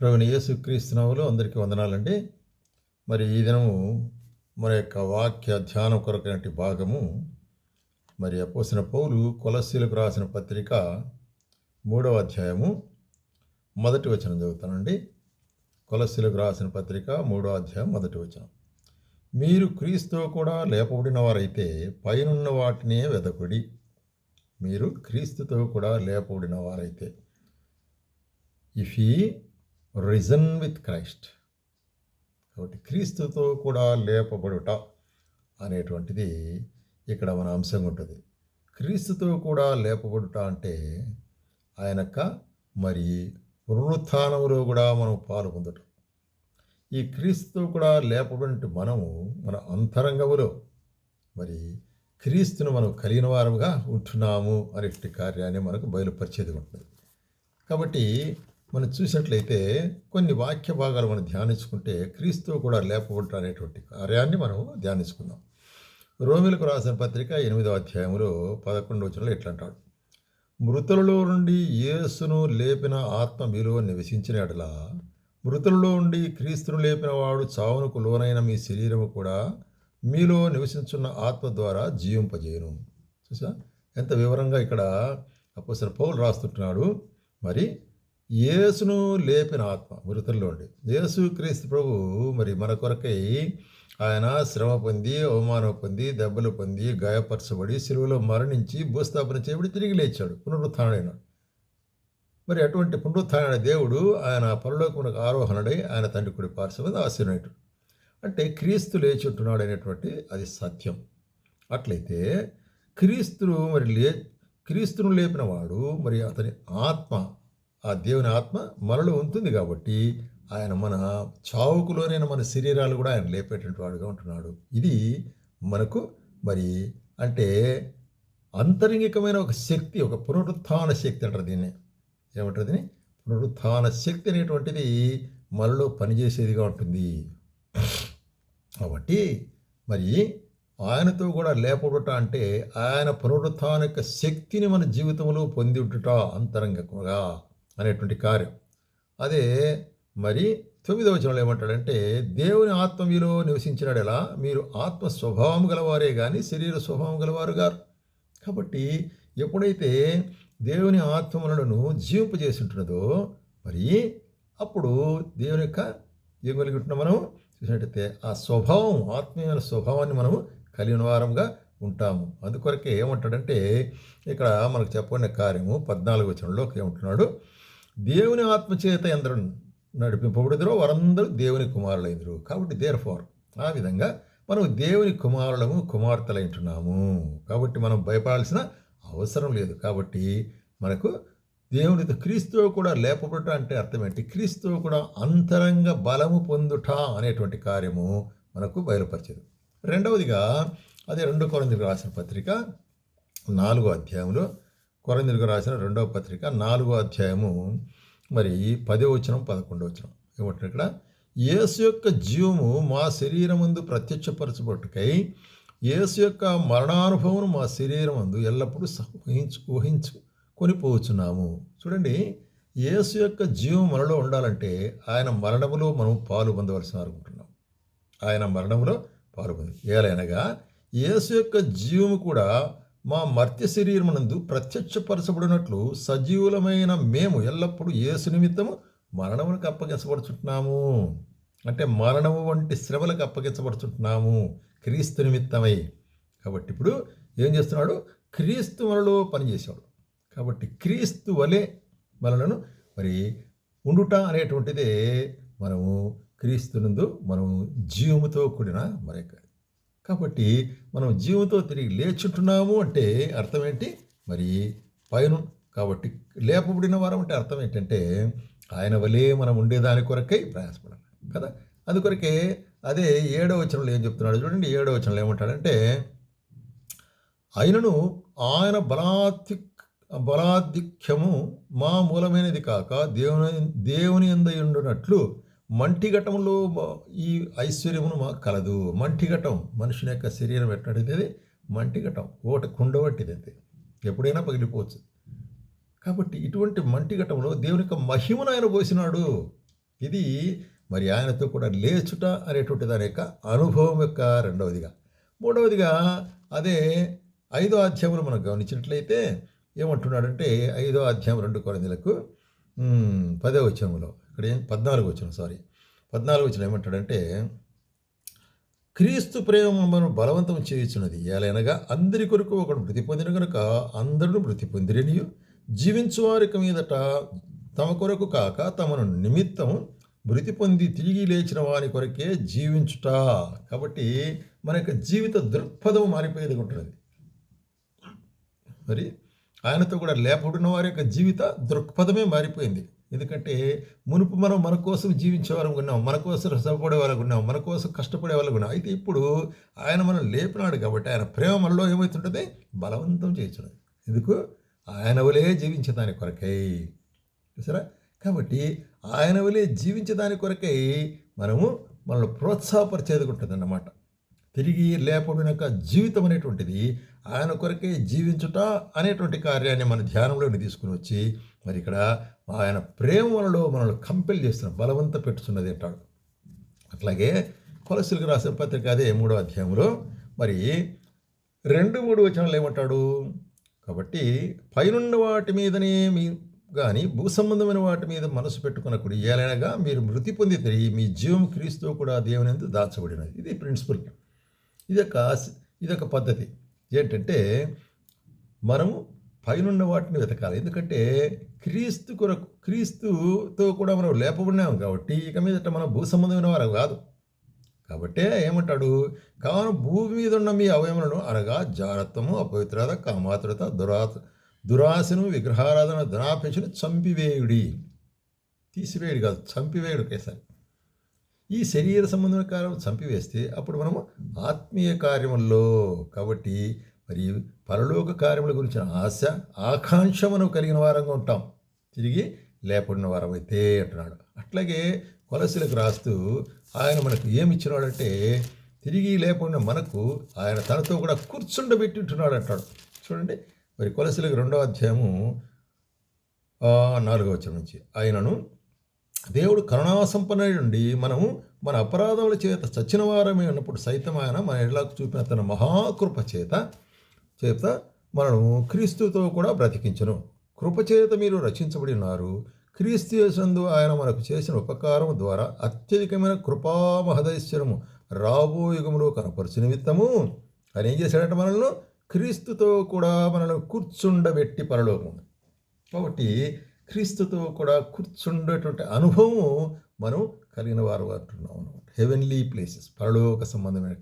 ప్రవీణ యేసుక్రీస్తునాములు అందరికీ వందనాలండి. మరి ఈ దినము మన యొక్క వాక్య ధ్యానం కొరకైనటి భాగము మరి అపోసిన పౌలు కొలస్సీలకు రాసిన పత్రిక మూడవ అధ్యాయము మొదటి వచనం చదువుతానండి. కొలస్సీలకు రాసిన పత్రిక మూడవ అధ్యాయం మొదటి వచనం. మీరు క్రీస్తు కూడా లేపబడిన వారైతే పైనున్న వాటినే వెదకుడి. మీరు క్రీస్తుతో కూడా లేపబడిన వారైతే. ఇఫ్ ఈ రిజన్ విత్ క్రైస్ట్. కాబట్టి క్రీస్తుతో కూడా లేపబడుట అనేటువంటిది ఇక్కడ మన అంశంగా ఉంటుంది. క్రీస్తుతో కూడా లేపబడుట అంటే ఆయనక మరి పునరుత్థానంలో కూడా మనం పాలు పొందటం. ఈ క్రీస్తుతో కూడా లేపబడినట్టు మనము మన అంతరంగములో మరి క్రీస్తును మనం కలిగిన వారముగా ఉంటున్నాము అనేటువంటి కార్యాన్ని మనకు బయలుపరిచేది ఉంటుంది. కాబట్టి మనం చూసినట్లయితే కొన్ని వాక్య భాగాలు మనం ధ్యానించుకుంటే క్రీస్తు కూడా లేపబడ్డ అనేటువంటి కార్యాన్ని మనం ధ్యానించుకుందాం. రోమిలకు రాసిన పత్రిక ఎనిమిదవ అధ్యాయంలో పదకొండు వచనంలో ఎట్లా అంటాడు మృతులలో నుండి యేసును లేపిన ఆత్మ మీలో నివసించిన ఎడలా మృతులలో నుండి క్రీస్తును లేపిన వాడు చావునకు లోనైన మీ శరీరము కూడా మీలో నివసించున్న ఆత్మ ద్వారా జీవింపజేయను. చూసా ఎంత వివరంగా ఇక్కడ అపోసర పౌలు రాస్తుంటున్నాడు. మరి యేసును లేపిన ఆత్మ మృతుల్లో ఉండి. యేసు క్రీస్తు ప్రభు మరి మన కొరకై ఆయన శ్రమ పొంది అవమానం పొంది దెబ్బలు పొంది గాయపరచబడి సిలువలో మరణించి భూస్థాపన చేయబడి తిరిగి లేచాడు పునరుత్డైనాడు మరి అటువంటి పునరుత్డైన దేవుడు ఆయన పరలోకమునకు ఆరోహణుడై ఆయన తండ్రి కుడి పార్శ్వద ఆశీర్వైనడు అంటే క్రీస్తు లేచుంటున్నాడు అనేటువంటి అది సత్యం. అట్లయితే క్రీస్తును మరి లే క్రీస్తును లేపిన వాడు మరి అతని ఆత్మ ఆ దేవుని ఆత్మ మనలో ఉంటుంది కాబట్టి ఆయన మన చావుకులోనైనా మన శరీరాలు కూడా ఆయన లేపేటువంటి వాడుగా ఉంటున్నాడు. ఇది మనకు మరి అంటే అంతరంగికమైన ఒక శక్తి ఒక పునరుత్థాన శక్తి అంటారు దీన్ని. ఏమంటారు దీన్ని? పునరుత్థాన శక్తి అనేటువంటిది మనలో పనిచేసేదిగా ఉంటుంది. కాబట్టి మరి ఆయనతో కూడా లేపడుట అంటే ఆయన పునరుత్థానిక శక్తిని మన జీవితంలో పొంది అంతరంగంగా అనేటువంటి కార్యం. అదే మరి తొమ్మిదవ వచనంలో ఏమంటాడంటే దేవుని ఆత్మ మీలో నివసించినాడు ఎలా? మీరు ఆత్మ స్వభావం గలవారే కానీ శరీర స్వభావం గలవారు గారు. కాబట్టి ఎప్పుడైతే దేవుని ఆత్మలను జీవింపజేసి ఉంటున్నదో మరి అప్పుడు దేవుని యొక్క ఏం కలిగి ఉంటున్నాం మనం చూసినట్టయితే ఆ స్వభావం ఆత్మీయమైన స్వభావాన్ని మనము కలిగిన వారంగా ఉంటాము. అందుకొరకే ఏమంటాడంటే ఇక్కడ మనకు చెప్పబడిన కార్యము పద్నాలుగు వచనంలో ఏమంటున్నాడు దేవుని ఆత్మచేత ఎందరు నడిపింపబడిదరో వారందరూ దేవుని కుమారులైందరు కాబట్టి దేర్ ఫార్ ఆ విధంగా మనం దేవుని కుమారులము కుమార్తెలైంటున్నాము కాబట్టి మనం భయపడాల్సిన అవసరం లేదు. కాబట్టి మనకు దేవునితో క్రీస్తు కూడా లేపబడట అంటే అర్థం ఏంటి? క్రీస్తు కూడా అంతరంగ బలము పొందుట అనేటువంటి కార్యము మనకు బయలుపరిచేది. రెండవదిగా అదే రెండు కొరందుకు రాసిన పత్రిక నాలుగో అధ్యాయంలో కొరందికి రాసిన రెండవ పత్రిక నాలుగో అధ్యాయము మరి పదో వచనం పదకొండో వచనం. ఏమంటారు ఇక్కడ? యేసు యొక్క జీవము మా శరీరం ముందు ప్రత్యక్షపరచబట్టుకై యేసు యొక్క మరణానుభవం మా శరీరం అందు ఎల్లప్పుడూ ఊహించు ఊహించు కొనిపోవచ్చున్నాము చూడండి యేసు యొక్క జీవం మనలో ఉండాలంటే ఆయన మరణములో మనం పాలు పొందవలసిన అనుకుంటున్నాం ఆయన మరణములో పాలు పొంది ఏలైనగా యేసు యొక్క జీవము కూడా మా మర్త్య శరీరమునందు ప్రత్యక్షపరచబడినట్లు సజీవులమైన మేము ఎల్లప్పుడూ యేసు నిమిత్తము మరణములకు అప్పగించబడుచుంటున్నాము అంటే మరణము వంటి శ్రమలకు అప్పగించబడుచుంటున్నాము క్రీస్తు నిమిత్తమై. కాబట్టి ఇప్పుడు ఏం చేస్తున్నాడు? క్రీస్తు మనలో పనిచేసేవాడు కాబట్టి క్రీస్తు వలె మనలను మరి ఉండుట అనేటువంటిదే మనము క్రీస్తునందు మనము జీవముతో కూడిన మరొక కాబట్టి మనం జీవంతో తిరిగి లేచుంటున్నాము అంటే అర్థం ఏంటి? మరి పైన కాబట్టి లేపబడిన వారం అంటే అర్థం ఏంటంటే ఆయన వలే మనం ఉండేదాని కొరకై ప్రయాసపడాలి కదా? అందుకొరకే అదే ఏడవ వచనంలో ఏం చెప్తున్నాడు చూడండి ఏడవ వచనంలో ఏమంటాడంటే ఆయనను ఆయన బలాధి బలాధిక్యము మా మూలమైనది కాక దేవుని దేవుని ఎందయుండునట్లు మంటిఘటంలో ఈ ఐశ్వర్యమును మాకు కలదు. మంటిఘటం మనుషుని యొక్క శరీరం ఎట్టిది మంటిఘటం ఓట కుండవట్టిది అంతే. ఎప్పుడైనా పగిలిపోవచ్చు. కాబట్టి ఇటువంటి మంటిఘటంలో దేవుని యొక్క మహిమను ఆయన పోసినాడు. ఇది మరి ఆయనతో కూడా లేచుట అనేటువంటి దాని యొక్క అనుభవం యొక్క రెండవదిగా. మూడవదిగా అదే ఐదో అధ్యాయంలో మనం గమనించినట్లయితే ఏమంటున్నాడంటే ఐదో అధ్యాయం రెండు కొరందలకు పదే వచనంలో. ఇక్కడ ఏం పద్నాలుగు వచ్చిన సారీ. పద్నాలుగు వచ్చిన ఏమంటాడంటే క్రీస్తు ప్రేమ మనం బలవంతం చేయుచున్నది. ఎలైనగా అందరి కొరకు ఒకడు మృతి పొందిన కనుక అందరూ మృతి పొందిరనియు. జీవించు వారికి మీదట తమ కొరకు కాక తమను నిమిత్తం మృతి పొంది తిరిగి లేచిన వారి కొరకే జీవించుట. కాబట్టి మన యొక్క జీవిత దృక్పథం మారిపోయేది ఉంటుంది మరి ఆయనతో కూడా లేపబడిన వారి యొక్క జీవిత దృక్పథమే మారిపోయింది. ఎందుకంటే మునుపు మనం మన కోసం జీవించే వాళ్ళం ఉన్నాం మన కోసం శ్రమపడే వాళ్ళకు ఉన్నాం మన కోసం కష్టపడే వాళ్ళకు ఉన్నాం. అయితే ఇప్పుడు ఆయన మనం లేపినాడు కాబట్టి ఆయన ప్రేమ మనలో ఏమవుతుంటుంది బలవంతం చేయించున్నది. ఎందుకు? ఆయన వలే జీవించేదాని కొరకై. చూసారా? కాబట్టి ఆయన వలే జీవించేదాని కొరకై మనము మనల్ని ప్రోత్సాహపరిచేది ఉంటుంది అన్నమాట తిరిగి లేపడినాక జీవితం అనేటువంటిది ఆయన కొరకే జీవించుట అనేటువంటి కార్యాన్ని మన ధ్యానంలోకి తీసుకుని వచ్చి మరి ఇక్కడ ఆయన ప్రేమ వలలో మనల్ని కంపెల్ చేస్తున్న బలవంత పెట్టుతున్నది అంటాడు. అట్లాగే కొలసిలకు రాసిన పత్రిక అదే మూడో అధ్యాయంలో మరి రెండు మూడు వచనాలు ఏమంటాడు? కాబట్టి పైనున్న వాటి మీదనే మీ కానీ భూ సంబంధమైన వాటి మీద మనసు పెట్టుకున్నప్పుడు ఏలైనగా మీరు మృతి పొందితే మీ జీవం క్రీస్తు కూడా దేవునిందు దాచబడినది. ఇది ప్రిన్సిపల్ ఇదొక ఇదొక పద్ధతి. ఏంటంటే మనము పైనున్న వాటిని వెతకాలి. ఎందుకంటే క్రీస్తు కొరకు క్రీస్తుతో కూడా మనం లేపబడినాం కాబట్టి ఇక మీదట మనం భూ సంబంధమైన వారు కాదు. కాబట్టే ఏమంటాడు? కావున భూమి మీద ఉన్న మీ అవయములను అనగా జారత్వము అపవిత్రత కామాతురత దురా దురాశను విగ్రహారాధన ధనాపేక్షను చంపివేయుడి. తీసివేయుడు కాదు చంపివేయుడు ఒకేసారి ఈ శరీర సంబంధమైన కార్యం చంపివేస్తే అప్పుడు మనము ఆత్మీయ కార్యముల్లో కాబట్టి మరి పరలోక కార్యముల గురించిన ఆశ ఆకాంక్ష మనం కలిగిన వారంగా ఉంటాం. తిరిగి లేపడిన వారమైతే అంటున్నాడు. అట్లాగే కొలసిలకు రాస్తూ ఆయన మనకు ఏమి ఇచ్చినాడంటే తిరిగి లేకుండా మనకు ఆయన తనతో కూడా కూర్చుండబెట్టి ఉంటున్నాడు అంటాడు చూడండి మరి కొలసిలకు రెండో అధ్యాయము నాలుగవ నాలుగో వచ్చిన నుంచి. ఆయనను దేవుడు కరుణాసంపన్నుడి నుండి మనము మన అపరాధముల చేత చచ్చిన వారమే ఉన్నప్పుడు సైతం ఆయన మన ఎడలకు చూపిన తన మహాకృప చేత చేత మనము క్రీస్తుతో కూడా బ్రతికించను. కృపచేత మీరు రచించబడి ఉన్నారు. క్రీస్తు యేసందు ఆయన మనకు చేసిన ఉపకారం ద్వారా అత్యధికమైన కృపామహదైశ్వరము రాబో యుగములో కనపరచు నిమిత్తము. ఆయన ఏం చేశాడంటే మనల్ని? క్రీస్తుతో కూడా మనల్ని కూర్చుండబెట్టి పరలోకం కాబట్టి క్రీస్తుతో కూడా కూర్చుండేటువంటి అనుభవం మనం కలిగిన వారు అంటున్నాం అనమాట హెవెన్లీ ప్లేసెస్ పరలోక సంబంధమైన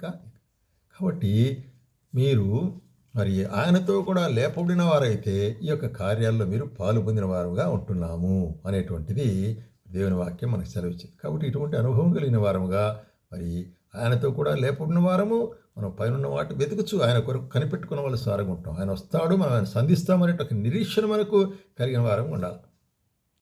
కాబట్టి మీరు మరి ఆయనతో కూడా లేపబడిన వారైతే ఈ యొక్క కార్యాల్లో మీరు పాలు పొందిన వారుగా ఉంటున్నాము అనేటువంటిది దేవుని వాక్యం మనకు సెలవిచ్చింది. కాబట్టి ఇటువంటి అనుభవం కలిగిన వారముగా మరి ఆయనతో కూడా లేపబడిన వారము మనం పైన వాటి వెతుకుచు ఆయన కొరకు కనిపెట్టుకున్న వాళ్ళు సారంగా ఉంటాం. ఆయన వస్తాడు మనం ఆయన సంధిస్తామనే ఒక నిరీక్షణ మనకు కలిగిన వారంగా ఉండాలి.